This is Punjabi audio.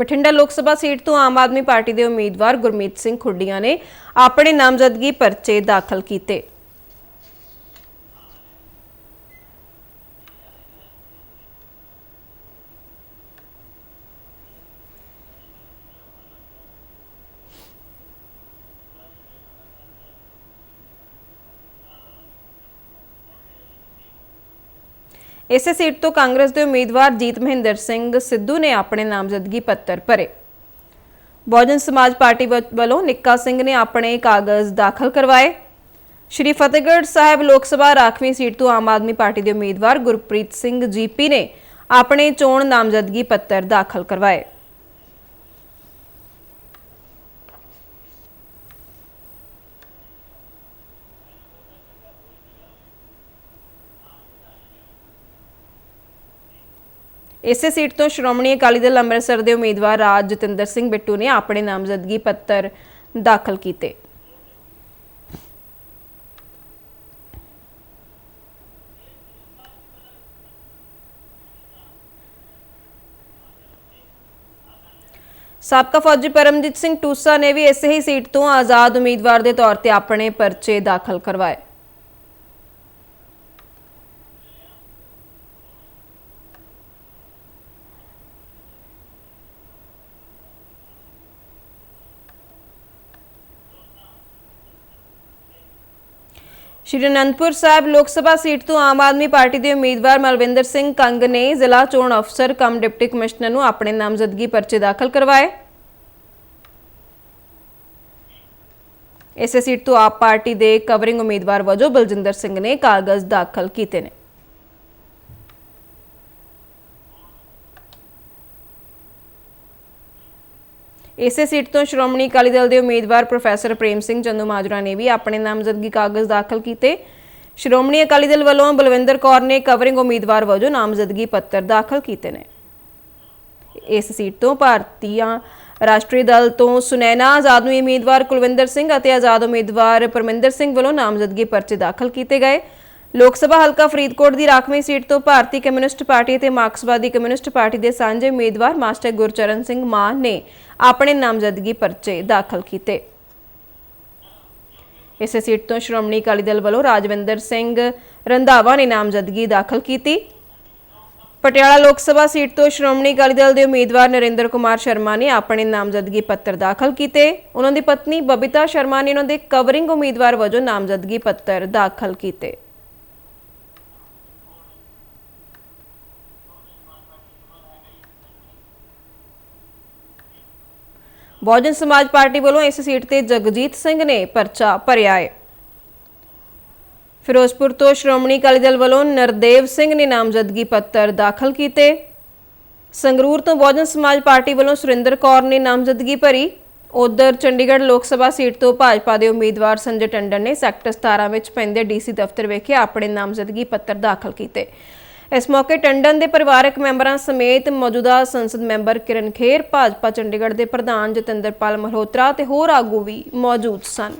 ਬਠਿੰਡਾ ਲੋਕ ਸਭਾ ਸੀਟ ਤੋਂ ਆਮ ਆਦਮੀ ਪਾਰਟੀ ਦੇ ਉਮੀਦਵਾਰ ਗੁਰਮੀਤ ਸਿੰਘ ਖੁੱਡੀਆਂ ਨੇ ਆਪਣੇ ਨਾਮਜ਼ਦਗੀ ਪਰਚੇ ਦਾਖਲ ਕੀਤੇ। ਇਸੇ ਸੀਟ ਤੋਂ ਕਾਂਗਰਸ ਦੇ ਉਮੀਦਵਾਰ ਜੀਤ ਮਹਿੰਦਰ ਸਿੰਘ ਸਿੱਧੂ ਨੇ ਆਪਣੇ ਨਾਮਜ਼ਦਗੀ ਪੱਤਰ ਭਰੇ। ਬਹੁਜਨ ਸਮਾਜ ਪਾਰਟੀ ਵ- ਵੱਲੋਂ ਨਿੱਕਾ ਸਿੰਘ ਨੇ ਆਪਣੇ ਕਾਗਜ਼ ਦਾਖਲ ਕਰਵਾਏ। ਸ਼੍ਰੀ ਫਤਿਹਗੜ੍ਹ ਸਾਹਿਬ ਲੋਕ ਸਭਾ ਰਾਖਵੀਂ ਸੀਟ ਤੋਂ ਆਮ ਆਦਮੀ ਪਾਰਟੀ ਦੇ ਉਮੀਦਵਾਰ ਗੁਰਪ੍ਰੀਤ ਸਿੰਘ ਜੀਪੀ ਨੇ ਆਪਣੇ ਚੋਣ ਨਾਮਜ਼ਦਗੀ ਪੱਤਰ ਦਾਖਲ ਕਰਵਾਏ। ਇਸੇ ਸੀਟ ਤੋਂ ਸ਼੍ਰੋਮਣੀ ਅਕਾਲੀ ਦਲ ਅੰਮ੍ਰਿਤਸਰ ਦੇ ਉਮੀਦਵਾਰ ਰਾਜ ਜਤਿੰਦਰ ਸਿੰਘ ਬਿੱਟੂ ਨੇ ਆਪਣੇ ਨਾਮਜ਼ਦਗੀ ਪੱਤਰ ਦਾਖਲ ਕੀਤੇ। ਸਾਬਕਾ ਫੌਜੀ ਪਰਮਜੀਤ ਸਿੰਘ ਟੂਸਾ ਨੇ ਵੀ ਇਸੇ ਹੀ ਸੀਟ ਤੋਂ ਆਜ਼ਾਦ ਉਮੀਦਵਾਰ ਦੇ ਤੌਰ ਤੇ ਆਪਣੇ ਪਰਚੇ ਦਾਖਲ ਕਰਵਾਏ। ਸ਼੍ਰੀ ਅਨੰਦਪੁਰ ਸਾਹਿਬ ਲੋਕ ਸਭਾ ਸੀਟ ਤੋਂ ਆਮ ਆਦਮੀ ਪਾਰਟੀ ਦੇ ਉਮੀਦਵਾਰ ਮਲਵਿੰਦਰ ਸਿੰਘ ਕੰਗ ਨੇ ਜ਼ਿਲ੍ਹਾ ਚੋਣ ਅਫਸਰ ਕਮ ਡਿਪਟੀ ਕਮਿਸ਼ਨਰ ਨੂੰ ਆਪਣੇ ਨਾਮਜ਼ਦਗੀ ਪਰਚੇ ਦਾਖਲ ਕਰਵਾਏ। ਇਸੇ ਸੀਟ ਤੋਂ ਆਪ ਪਾਰਟੀ ਦੇ ਕਵਰਿੰਗ ਉਮੀਦਵਾਰ ਵਜੋਂ ਬਲਜਿੰਦਰ ਸਿੰਘ ਨੇ ਕਾਗਜ਼ ਦਾਖਲ ਕੀਤੇ ਨੇ। ਇਸੇ ਸੀਟ ਤੋਂ ਸ਼੍ਰੋਮਣੀ ਅਕਾਲੀ ਦਲ ਦੇ ਉਮੀਦਵਾਰ ਪ੍ਰੋਫੈਸਰ ਪ੍ਰੇਮ ਸਿੰਘ ਚੰਦੂ ਮਾਜਰਾ ਨੇ ਵੀ ਆਪਣੇ ਨਾਮਜ਼ਦਗੀ ਕਾਗਜ਼ ਦਾਖਲ ਕੀਤੇ। ਸ਼੍ਰੋਮਣੀ ਅਕਾਲੀ ਦਲ ਵੱਲੋਂ ਬਲਵਿੰਦਰ ਕੌਰ ਨੇ ਕਵਰਿੰਗ ਉਮੀਦਵਾਰ ਵਜੋਂ ਨਾਮਜ਼ਦਗੀ ਪੱਤਰ ਦਾਖਲ ਕੀਤੇ ਨੇ। ਇਸ ਸੀਟ ਤੋਂ ਭਾਰਤੀਆਂ ਰਾਸ਼ਟਰੀ ਦਲ ਤੋਂ ਸੁਨੈਨਾ ਆਜ਼ਾਦ ਉਮੀਦਵਾਰ ਕੁਲਵਿੰਦਰ ਸਿੰਘ ਅਤੇ ਆਜ਼ਾਦ ਉਮੀਦਵਾਰ ਪਰਮਿੰਦਰ ਸਿੰਘ ਵੱਲੋਂ ਨਾਮਜ਼ਦਗੀ ਪਰਚੇ ਦਾਖਲ ਕੀਤੇ ਗਏ। ਲੋਕ ਸਭਾ ਹਲਕਾ ਫਰੀਦਕੋਟ ਦੀ ਰਾਖਵੀਂ ਸੀਟ ਤੋਂ ਭਾਰਤੀ ਕਮਿਊਨਿਸਟ ਪਾਰਟੀ ਅਤੇ ਮਾਰਕਸਵਾਦੀ ਕਮਿਊਨਿਸਟ ਪਾਰਟੀ ਦੇ ਸਾਂਝੇ ਉਮੀਦਵਾਰ ਮਾਸਟਰ ਗੁਰਚਰਨ ਸਿੰਘ ਮਾਨ ਨੇ ਆਪਣੇ ਨਾਮਜ਼ਦਗੀ ਪਰਚੇ ਦਾਖਲ ਕੀਤੇ। ਇਸੇ ਸੀਟ ਤੋਂ ਸ਼੍ਰੋਮਣੀ ਅਕਾਲੀ ਦਲ ਵੱਲੋਂ ਰਾਜਵਿੰਦਰ ਸਿੰਘ ਰੰਧਾਵਾ ਨੇ ਨਾਮਜ਼ਦਗੀ ਦਾਖਲ ਕੀਤੀ। ਪਟਿਆਲਾ ਲੋਕ ਸਭਾ ਸੀਟ ਤੋਂ ਸ਼੍ਰੋਮਣੀ ਅਕਾਲੀ ਦਲ ਦੇ ਉਮੀਦਵਾਰ ਨਰਿੰਦਰ ਕੁਮਾਰ ਸ਼ਰਮਾ ਨੇ ਆਪਣੇ ਨਾਮਜ਼ਦਗੀ ਪੱਤਰ ਦਾਖਲ ਕੀਤੇ। ਉਹਨਾਂ ਦੀ ਪਤਨੀ ਬਬਿਤਾ ਸ਼ਰਮਾ ਨੇ ਉਹਨਾਂ ਦੇ ਕਵਰਿੰਗ ਉਮੀਦਵਾਰ ਵਜੋਂ ਨਾਮਜ਼ਦਗੀ ਪੱਤਰ ਦਾਖਲ ਕੀਤੇ। ਬਹੁਜਨ ਸਮਾਜ ਪਾਰਟੀ ਵੱਲੋਂ ਇਸ ਸੀਟ ਤੇ ਜਗਜੀਤ ਸਿੰਘ ਨੇ ਪਰਚਾ ਭਰਿਆ ਹੈ। ਫਿਰੋਜ਼ਪੁਰ ਤੋਂ ਸ਼੍ਰੋਮਣੀ ਅਕਾਲੀ ਦਲ ਵੱਲੋਂ ਨਰਦੇਵ ਸਿੰਘ ਨੇ ਨਾਮਜ਼ਦਗੀ ਪੱਤਰ ਦਾਖਲ ਕੀਤੇ। ਸੰਗਰੂਰ ਤੋਂ ਬਹੁਜਨ ਸਮਾਜ ਪਾਰਟੀ ਵੱਲੋਂ ਸੁਰਿੰਦਰ ਕੌਰ ਨੇ ਨਾਮਜ਼ਦਗੀ ਭਰੀ। ਉਧਰ ਚੰਡੀਗੜ੍ਹ ਲੋਕ ਸਭਾ ਸੀਟ ਤੋਂ ਭਾਜਪਾ ਦੇ ਉਮੀਦਵਾਰ ਸੰਜੇ ਟੰਡਨ ਨੇ ਸੈਕਟਰ 17 ਵਿੱਚ ਪੈਂਦੇ ਡੀਸੀ ਦਫ਼ਤਰ ਵਿਖੇ ਆਪਣੇ ਨਾਮਜ਼ਦਗੀ ਪੱਤਰ ਦਾਖਲ ਕੀਤੇ। ਇਸ ਮੌਕੇ ਟੰਡਨ ਦੇ ਪਰਿਵਾਰਕ ਮੈਂਬਰਾਂ ਸਮੇਤ ਮੌਜੂਦਾ ਸੰਸਦ ਮੈਂਬਰ ਕਿਰਨ ਖੇਰ, ਭਾਜਪਾ ਚੰਡੀਗੜ੍ਹ ਦੇ ਪ੍ਰਧਾਨ ਜਤਿੰਦਰਪਾਲ ਮਲਹੋਤਰਾ ਤੇ ਹੋਰ ਆਗੂ ਵੀ ਮੌਜੂਦ ਸਨ।